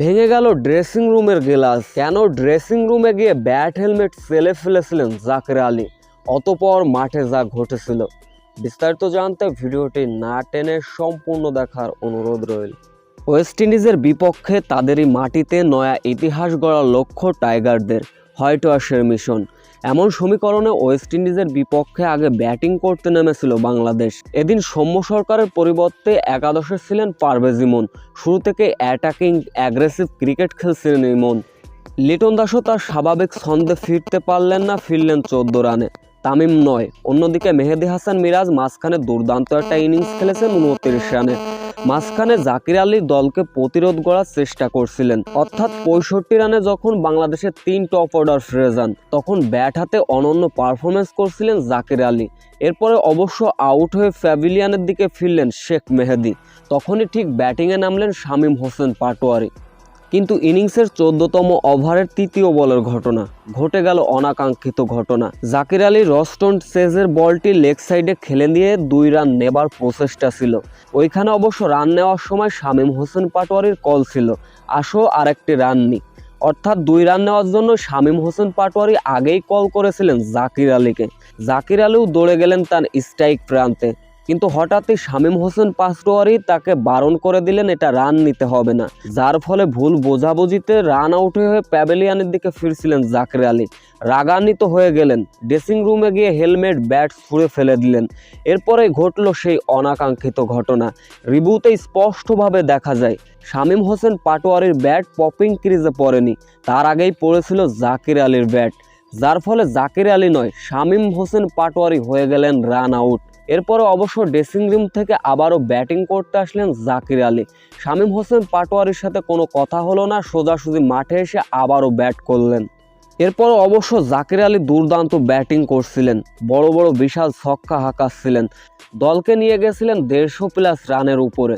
ভেঙে গেল ড্রেসিং রুমের গ্লাস কেন ড্রেসিং রুমে গিয়ে ব্যাট হেলমেট ফেলে ফেলেছিলেন জাকের আলী? অতপর মাঠে যা ঘটেছিল। বিস্তারিত জানতে ভিডিওটি না টেনে সম্পূর্ণ দেখার অনুরোধ রইল। ওয়েস্ট ইন্ডিজের বিপক্ষে তাদেরই মাটিতে নয়া ইতিহাস গড়ার লক্ষ্য টাইগারদের হোয়াইট ওয়াশের মিশন এমন সমীকরণে ওয়েস্ট ইন্ডিজের বিপক্ষে আগে ব্যাটিং করতে নেমেছিল বাংলাদেশ। এদিন সৌম্য সরকারের পরিবর্তে একাদশে ছিলেন পারভেজ ইমন। শুরু থেকে অ্যাটাকিং অ্যাগ্রেসিভ ক্রিকেট খেলছিলেন ইমন। লিটন দাসও তার স্বাভাবিক ছন্দে ফিরতে পারলেন না, ফিরলেন চোদ্দ রানে। তামিম নয়। অন্যদিকে মেহেদি হাসান মিরাজ মাঝখানে দুর্দান্ত একটা ইনিংস খেলেছেন উনত্রিশ রানে। মাঝখানে জাকির আলী দলকে প্রতিরোধ করার চেষ্টা করছিলেন। অর্থাৎ পঁয়ষট্টি রানে যখন বাংলাদেশের তিন টপ অর্ডার ফিরে যান, তখন ব্যাট হাতে অনন্য পারফরমেন্স করছিলেন জাকির আলী। এরপরে অবশ্য আউট হয়ে প্যাভিলিয়ানের দিকে ফিরলেন শেখ মেহেদি। তখনই ঠিক ব্যাটিংয়ে নামলেন শামীম হোসেন পাটোয়ারি। কিন্তু ইনিংসের চোদ্দতম ওভারের তৃতীয় বলের ঘটনা। ঘটে গেল অনাকাঙ্ক্ষিত ঘটনা। জাকির আলী রস্টন সেজের বলটি লেগ সাইডে খেলে দিয়ে দুই রান নেবার প্রচেষ্টা ছিল। ওইখানে অবশ্য রান নেওয়ার সময় শামীম হোসেন পাটোয়ারির কল ছিল। আসো, আরেকটি রান নি। অর্থাৎ দুই রান নেওয়ার জন্য শামীম হোসেন পাটোয়ারি আগেই কল করেছিলেন জাকির আলীকে। জাকির আলীও দৌড়ে গেলেন তার স্ট্রাইক প্রান্তে। কিন্তু হঠাৎই শামীম হোসেন পাটোয়ারি তাকে বারণ করে দিলেন, এটা রান নিতে হবে না। যার ফলে ভুল বোঝাবুঝিতে রান আউট হয়ে প্যাভেলিয়ানের দিকে ফিরছিলেন জাকির আলী। রাগান্বিত হয়ে গেলেন, ড্রেসিং রুমে গিয়ে হেলমেট, ব্যাট ছুঁড়ে ফেলে দিলেন। এরপরে ঘটল সেই অনাকাঙ্ক্ষিত ঘটনা। রিভিউতে স্পষ্টভাবে দেখা যায়, শামীম হোসেন পাটোয়ারির ব্যাট পপিং ক্রিজে পড়েনি। তার আগেই পড়েছিল জাকির আলীর ব্যাট। যার ফলে জাকির আলী নয়, শামীম হোসেন পাটোয়ারি হয়ে গেলেন রান আউট। এরপরে অবশ্য ড্রেসিং রুম থেকে আবারও ব্যাটিং করতে আসলেন জাকির আলী। শামীম হোসেন পাটোয়ারির সাথে কোনো কথা হলো না, সোজাসুজি মাঠে এসে আবারও ব্যাট করলেন। এরপর অবশ্য জাকির আলী দুর্দান্ত ব্যাটিং করছিলেন, বড় বড় বিশাল ছক্কা হাঁকাচ্ছিলেন। দলকে নিয়ে গেছিলেন দেড়শো প্লাস রানের উপরে।